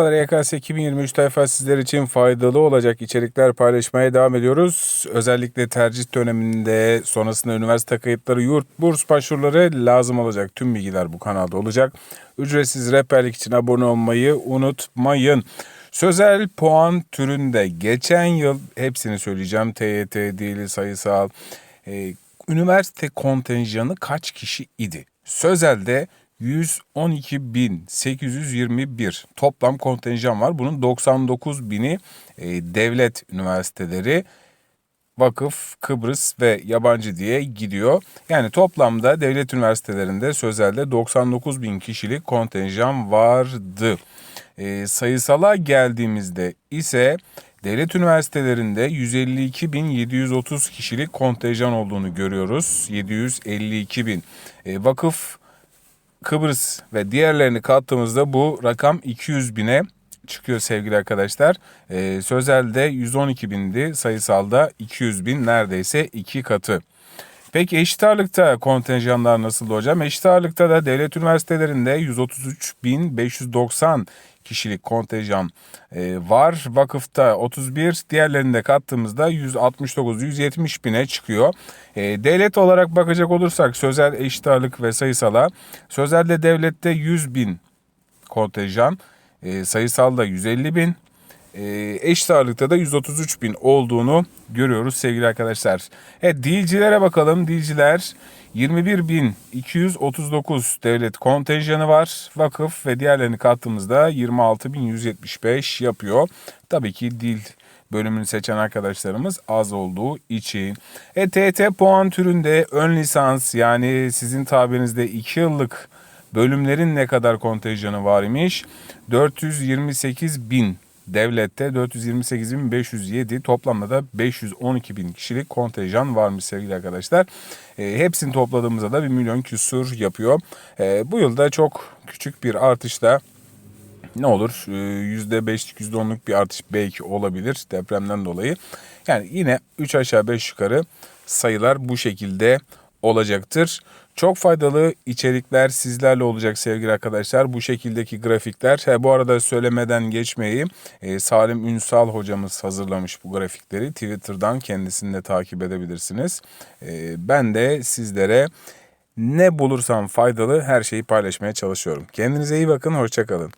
YKS 2023 tayfa sizler için faydalı olacak içerikler paylaşmaya devam ediyoruz. Özellikle tercih döneminde sonrasında üniversite kayıtları, yurt, burs başvuruları lazım olacak. Tüm bilgiler bu kanalda olacak. Ücretsiz rehberlik için abone olmayı unutmayın. Sözel puan türünde geçen yıl hepsini söyleyeceğim. TYT, dili, sayısal, e, üniversite kontenjanı kaç kişi idi? Sözel'de 112.821 toplam kontenjan var. Bunun 99 bini e, devlet üniversiteleri, vakıf, Kıbrıs ve yabancı diye gidiyor. Yani toplamda devlet üniversitelerinde sözelde 99 bin kişilik kontenjan vardı. E, sayısala geldiğimizde ise devlet üniversitelerinde 152.730 kişilik kontenjan olduğunu görüyoruz. 752 bin. E, vakıf Kıbrıs ve diğerlerini kattığımızda bu rakam 200 bine çıkıyor sevgili arkadaşlar. Ee, sözelde 112 bindi, sayısalda 200 bin neredeyse iki katı. Peki eşit ağırlıkta kontenjanlar nasıl hocam? Eşit ağırlıkta da devlet üniversitelerinde 133.590 kişilik kontenjan e, var. Vakıfta 31, diğerlerinde kattığımızda 169-170 bine çıkıyor. E, devlet olarak bakacak olursak sözel eşit ağırlık ve sayısala, sözelde devlette 100 bin kontenjan, e, sayısalda 150 bin, eşit ağırlıkta da 133 bin olduğunu görüyoruz sevgili arkadaşlar. Evet dilcilere bakalım. Dilciler 21.239 devlet kontenjanı var. Vakıf ve diğerlerini kattığımızda 26.175 yapıyor. Tabii ki dil bölümünü seçen arkadaşlarımız az olduğu için. E, TT puan türünde ön lisans yani sizin tabirinizde 2 yıllık bölümlerin ne kadar kontenjanı var imiş? 428 bin devlette 428.507 toplamda da 512 bin kişilik kontenjan varmış sevgili arkadaşlar. E, hepsini topladığımızda da 1 milyon küsur yapıyor. E, bu yılda çok küçük bir artışla ne olur? %5'lik ee, %10'luk bir artış belki olabilir depremden dolayı. Yani yine 3 aşağı 5 yukarı sayılar bu şekilde olacaktır. Çok faydalı içerikler sizlerle olacak sevgili arkadaşlar. Bu şekildeki grafikler. He, bu arada söylemeden geçmeyi e, Salim Ünsal hocamız hazırlamış bu grafikleri. Twitter'dan kendisini de takip edebilirsiniz. E, ben de sizlere ne bulursam faydalı her şeyi paylaşmaya çalışıyorum. Kendinize iyi bakın, hoşçakalın.